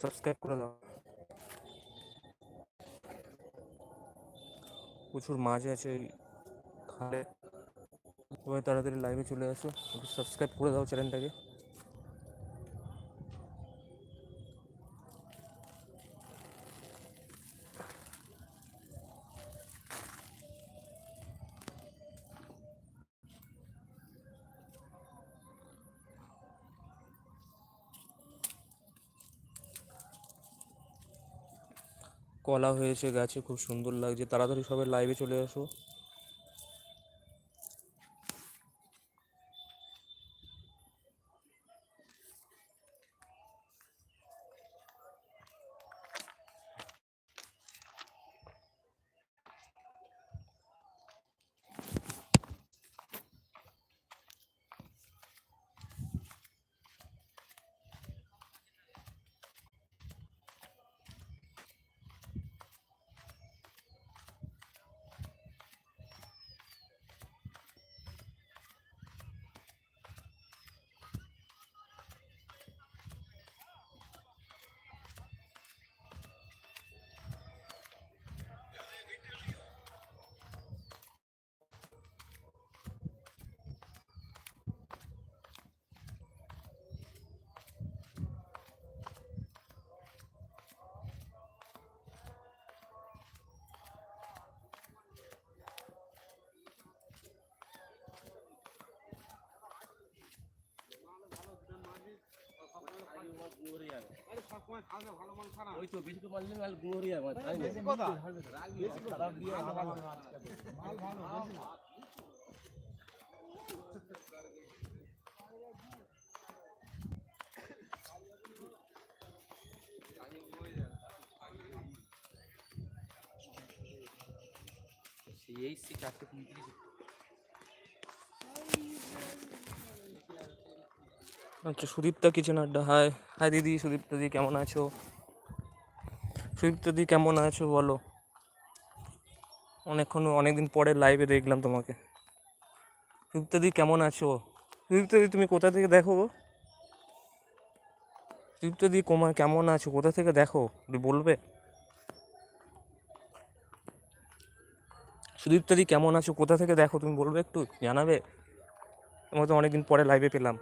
Subscribe করে দাও প্রচুর মাছ আছে এই খালে সবাই তাড়াতাড়ি লাইভে চলে আসো একটু সাবস্ক্রাইব করে দাও চ্যানেলটাকে কলা হয়েছে গাছে খুব সুন্দর লাগছে। তাড়াতাড়ি সবাই লাইভে চলে আসো। ওই তো বেশি করে মারলে মাল গুঁড়ো ভালো কাটে। এই সি চারটে আচ্ছা সুদীপ্তা কিচেন আড্ডা। হাই হাই দিদি, সুদীপ্তা দি, কেমন আছো? সুদীপ্তা দি, কেমন আছো বলো? অনেকক্ষণ অনেকদিন পরে লাইভে দেখলাম তোমাকে। সুদীপ্তা দি, কেমন আছো? সুদীপ্তা দি, তুমি কোথা থেকে দেখো? সুদীপ্তা দি, কোমা, কেমন আছো? কোথা থেকে দেখো? বলবে? সুদীপ্তা দি, কেমন আছো? কোথা থেকে দেখো? তুমি বলবে একটু, জানাবে? তোমাকে তো অনেকদিন পরে লাইভে পেলাম।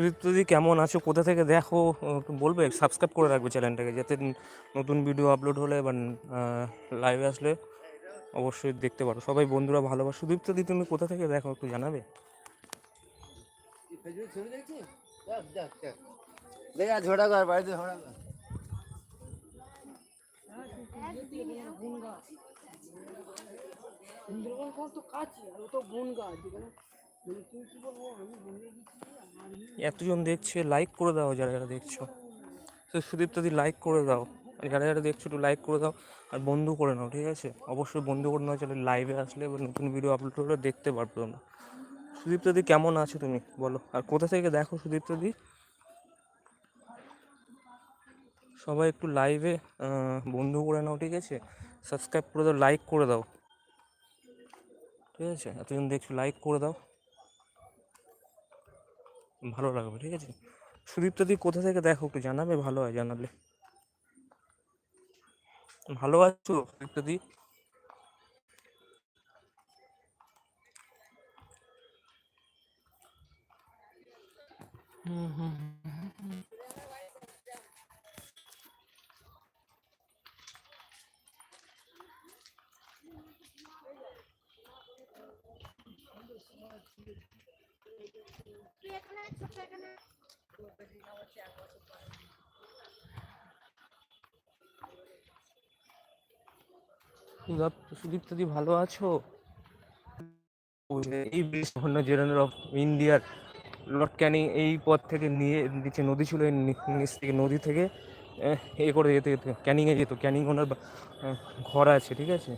সুদীপ্ত দি কেমন আছো? কোথা থেকে দেখো? বলবে? সাবস্ক্রাইব করে রাখবে চ্যানেলটাকে যাতে নতুন ভিডিও আপলোড হলে বা লাইভে আসলে অবশ্যই দেখতে পারো। সবাই বন্ধুরা ভালোবাসো। সুদীপ্ত দি তুমি কোথা থেকে দেখো? একটু জানাবে? তো গাছ এতজন দেখছে লাইক করে দাও যারা যারা দেখছ। তো সুদীপ্ত দি লাইক করে দাও। যারা যারা দেখছ, একটু লাইক করে দাও। আর বন্ধু করে নাও, ঠিক আছে? অবশ্যই বন্ধু করে নাও চলে লাইভে আসলে বা নতুন ভিডিও আপলোড হলে, দেখতে পারবে তোমরা। সুদীপ্ত, দি, কেমন আছো তুমি? বলো। আর কোথা থেকে দেখো সুদীপ্ত, দি? সবাই একটু লাইভে বন্ধু করে নাও, ঠিক আছে? সাবস্ক্রাইব করে দাও লাইক করে দাও। ঠিক আছে? এতজন দেখছ লাইক করে দাও। ভালো লাগবে, ঠিক আছে? সুদীপ্ত দি কোথা থেকে দেখো, একটু জানাবে, ভালো হয় জানালে। ভালো আছো, সুদীপ্ত দি? হুম হুম সুদীপ- দি ভালো আছো? এই অন্য জেনারেল অফ ইন্ডিয়ার লর্ড ক্যানিং এই পথ থেকে নিয়ে নিচে নদী ছিল নিচ থেকে নদী থেকে, এ করে যেতে যেত ক্যানিংয়ে যেত, ক্যানিং ওনার ঘর আছে, ঠিক আছে?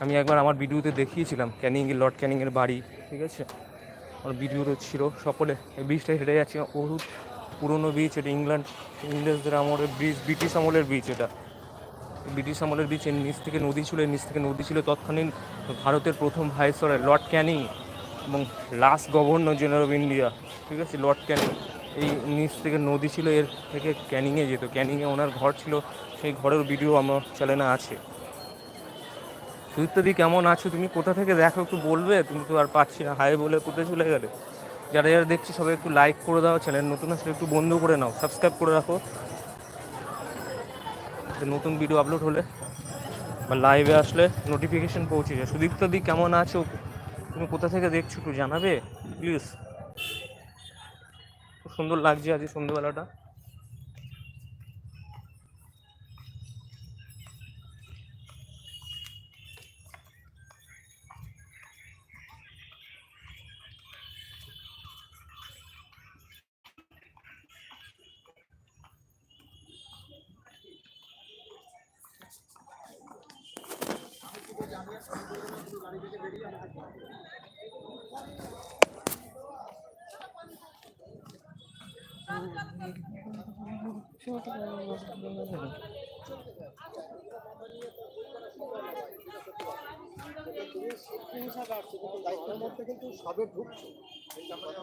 আমি একবার আমার ভিডিওতে দেখিয়েছিলাম, ক্যানিং লর্ড ক্যানিংয়ের বাড়ি, ঠিক আছে? ভিডিওতে ছিল। সকলে এই ব্রিজটা হেঁটে যাচ্ছে। বহুত পুরনো ব্রিজ এটা ইংল্যান্ড, ইংরেজদের আমলের ব্রিজ ব্রিটিশ আমলের ব্রিজ এটা। ব্রিটিশ আমলের ব্রিজের নিচ থেকে নদী ছিল নিচ থেকে নদী ছিল। তৎকালীন ভারতের প্রথম ভাইসরয় লর্ড ক্যানিং এবং last governor general of India, ঠিক আছে? Lord Canning. এই নিচ থেকে নদী ছিল, এর থেকে ক্যানিংয়ে যেত। ক্যানিংয়ে ওনার ঘর ছিল। সেই ঘরের ভিডিও আমার চ্যানেলে আছে। সুদীপ্তদি কেমন আছো? তুমি কোথা থেকে দেখো? একটু বলবে? তুমি তো আর পাচ্ছি না। হাই বলে কোথায় চলে গেলে? যারা যারা দেখছি, সবাই একটু লাইক করে দাও চ্যানেল নতুন আসলে একটু বন্ধ করে নাও। সাবস্ক্রাইব করে রাখো। নতুন ভিডিও আপলোড হলে বা লাইভে আসলে নোটিফিকেশন পৌঁছে যায়। সুদীপ্তদি, কেমন আছো? তুমি কোথা থেকে দেখছ একটু জানাবে? প্লিজ খুব সুন্দর লাগছে আজ এই সন্ধ্যেবেলাটা সবে ঢুকছে এই জামাটা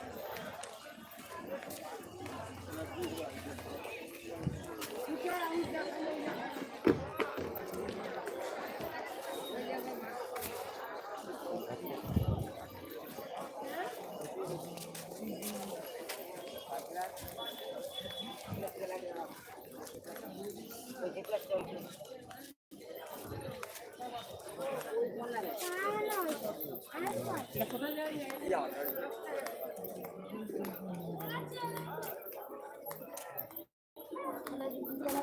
না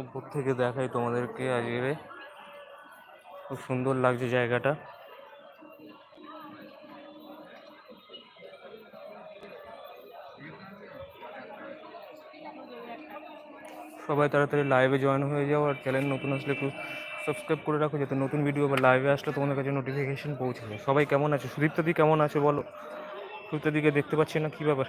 উপর থেকে দেখাই তোমাদেরকে আজকে খুব সুন্দর লাগছে জায়গাটা। সবাই তাড়াতাড়ি লাইভে জয়েন হয়ে যাও আর চ্যানেল নতুন আসলে একটু সাবস্ক্রাইব করে রাখো যাতে নতুন ভিডিও বা লাইভে আসলে তোমাদের কাছে নোটিফিকেশন পৌঁছে যায়। সবাই কেমন আছে? সুদীপ্তাদি কেমন আছে বলো? সুদীপ্তাদিকে দেখতে পাচ্ছি না, কী ব্যাপার?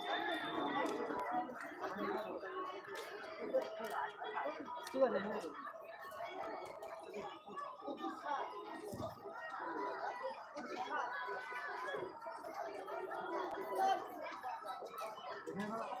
হবে না আরে চোখ তো ভালো করে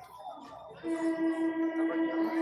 那。